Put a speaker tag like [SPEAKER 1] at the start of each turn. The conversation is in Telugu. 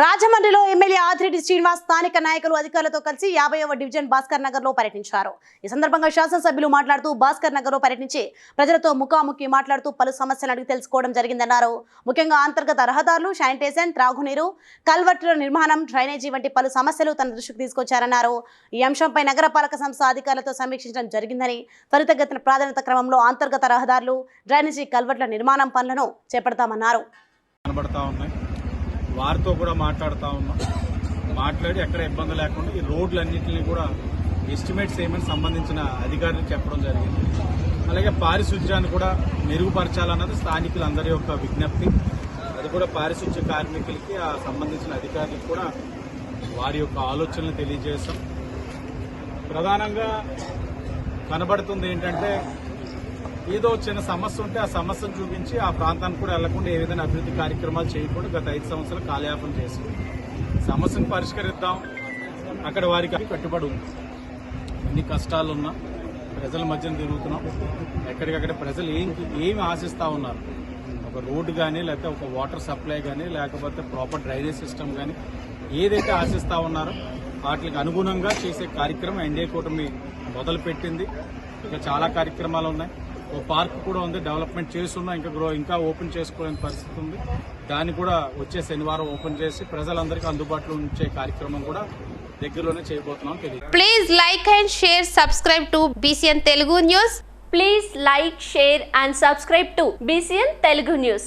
[SPEAKER 1] రాజమండ్రిలో ఎమ్మెల్యే ఆదిరెడ్డి శ్రీనివాస్ స్థానిక నాయకులు అధికారులతో కలిసి యాభైవ డివిజన్ భాస్కర్ నగర్లో పర్యటించారు. ఈ సందర్భంగా శాసనసభ్యులు మాట్లాడుతూ భాస్కర్ నగర్లో పర్యటించి ప్రజలతో ముఖాముఖి మాట్లాడుతూ పలు సమస్యలు అడిగి తెలుసుకోవడం జరిగిందన్నారు. ముఖ్యంగా అంతర్గత రహదారులు శానిటైజేషన్ త్రాగునీరు కల్వర్టుల నిర్మాణం డ్రైనేజీ వంటి పలు సమస్యలు తన దృష్టికి తీసుకొచ్చారన్నారు. ఈ అంశంపై నగరపాలక సంస్థ అధికారులతో సమీక్షించడం జరిగిందని త్వరితగతిన ప్రాధాన్యత క్రమంలో అంతర్గత రహదారులు డ్రైనేజీ కల్వర్టుల నిర్మాణం పనులను చేపడతామన్నారు.
[SPEAKER 2] కనబడతా ఉన్నాయి. వారితో కూడా మాట్లాడుతూ ఉన్నాం. మాట్లాడి ఎక్కడ ఇబ్బంది లేకుండా ఈ రోడ్లన్నింటినీ కూడా ఎస్టిమేట్స్ ఏమని సంబంధించిన అధికారులకు చెప్పడం జరిగింది. అలాగే పారిశుధ్యాన్ని కూడా మెరుగుపరచాలన్నది స్థానికులందరి యొక్క విజ్ఞప్తి. అది కూడా పారిశుధ్య కార్మికులకి ఆ సంబంధించిన అధికారులకు కూడా వారి యొక్క ఆలోచనలు తెలియజేశాం ప్రధానంగా కనబడుతుంది ఏంటంటే ఏదో చిన్న సమస్య ఉంటే ఆ సమస్యను చూపించి ఆ ప్రాంతానికి కూడా వెళ్ళకుండా ఏ విధంగా అభివృద్ధి కార్యక్రమాలు చేయకుండా గత ఐదు సంవత్సరాలు కాలయాపన చేసి సమస్యను పరిష్కరిద్దాం. అక్కడ వారికి కట్టుబడి ఉంది. ఎన్ని కష్టాలున్నా ప్రజల మధ్యన తిరుగుతున్నాం ఎక్కడికక్కడ ప్రజలు ఏం ఏమి ఆశిస్తా ఉన్నారు? ఒక రోడ్డు కానీ లేకపోతే ఒక వాటర్ సప్లై కానీ లేకపోతే ప్రాపర్ డ్రైనేజ్ సిస్టమ్ కానీ ఏదైతే ఆశిస్తా ఉన్నారో వాటికి అనుగుణంగా చేసే కార్యక్రమం ఎన్డీఏ కూటమి మొదలుపెట్టింది. ఇంకా చాలా కార్యక్రమాలు ఉన్నాయి. ఓ పార్క్ కూడా ఉంది డెవలప్మెంట్ చేస్తున్నా ఇంకా గ్రో ఇంకా ఓపెన్ చేసుకోలేని పరిస్థితి ఉంది. దాన్ని కూడా వచ్చే శనివారం ఓపెన్ చేసి ప్రజలందరికీ అందుబాటులో ఉంచే కార్యక్రమం కూడా దగ్గరలోనే చేయబోతున్నాం తెలియదు.
[SPEAKER 3] Please like and share subscribe to BCN Telugu news
[SPEAKER 4] please like share and subscribe to BCN Telugu news